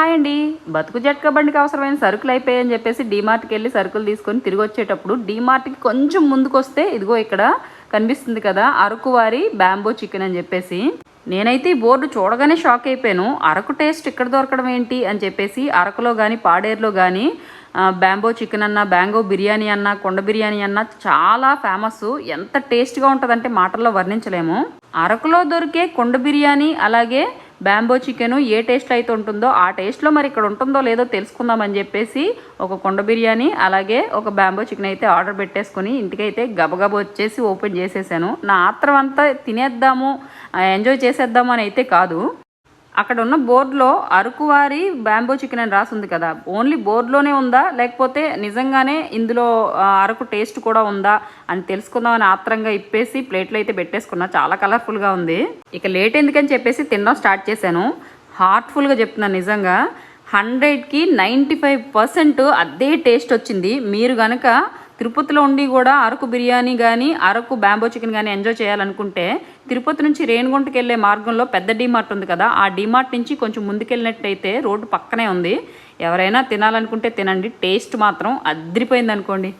Hi అండి బతుకు జట్కా బండికి అవసరమైన సరుకులు అయిపోయాయని చెప్పేసి డీమార్ట్కి వెళ్ళి సరుకులు తీసుకొని తిరిగి వచ్చేటప్పుడు డీమార్ట్కి కొంచెం ముందుకొస్తే ఇదిగో ఇక్కడ కనిపిస్తుంది కదా అరకు వారి బ్యాంబో చికెన్ అని చెప్పేసి. నేనైతే ఈ బోర్డు చూడగానే షాక్ అయిపోయాను. అరకు టేస్ట్ ఇక్కడ దొరకడం ఏంటి అని చెప్పేసి అరకులో కానీ పాడేరులో కానీ బ్యాంబో చికెన్ అన్న బ్యాంగో బిర్యానీ అన్న కొండ బిర్యానీ అన్న చాలా ఫేమస్. ఎంత టేస్ట్గా ఉంటుందంటే మాటల్లో వర్ణించలేము. అరకులో దొరికే కొండ బిర్యానీ అలాగే బ్యాంబో చికెన్ ఏ టేస్ట్లో అయితే ఉంటుందో ఆ టేస్ట్లో మరి ఇక్కడ ఉంటుందో లేదో తెలుసుకుందామని చెప్పేసి ఒక కొండ బిర్యానీ అలాగే ఒక బ్యాంబో చికెన్ అయితే ఆర్డర్ పెట్టేసుకొని ఇంటికైతే గబగబ వచ్చేసి ఓపెన్ చేసేసాను. నా ఆత్రం అంతా తినేద్దాము ఎంజాయ్ చేసేద్దాము అని అయితే కాదు. అక్కడ ఉన్న బోర్డులో అరకువారి బ్యాంబో చికెన్ అని రాసి ఉంది కదా. ఓన్లీ బోర్డులోనే ఉందా? లేకపోతే నిజంగానే ఇందులో అరకు టేస్ట్ కూడా ఉందా? అని తెలుసుకుందామని ఆత్రంగా ఇప్పేసి ప్లేట్లో అయితే పెట్టేసుకున్నా. చాలా కలర్ఫుల్గా ఉంది. ఇక లేట్ ఎందుకని చెప్పేసి తినడం స్టార్ట్ చేశాను. హార్ట్ఫుల్గా చెప్తున్నాను నిజంగా. హండ్రెడ్కి నైంటీ ఫైవ్ పర్సెంట్ అదే టేస్ట్ వచ్చింది. మీరు కనుక తిరుపతిలో ఉండి కూడా అరకు బిర్యానీ కానీ అరకు బ్యాంబో చికెన్ కానీ ఎంజాయ్ చేయాలనుకుంటే తిరుపతి నుంచి రేణిగుంటకి వెళ్ళే మార్గంలో పెద్ద డీమార్ట్ ఉంది కదా. ఆ డీమార్ట్ నుంచి కొంచెం ముందుకెళ్ళినట్టయితే రోడ్డు పక్కనే ఉంది. ఎవరైనా తినాలనుకుంటే తినండి. టేస్ట్ మాత్రం అద్రిపోయింది అనుకోండి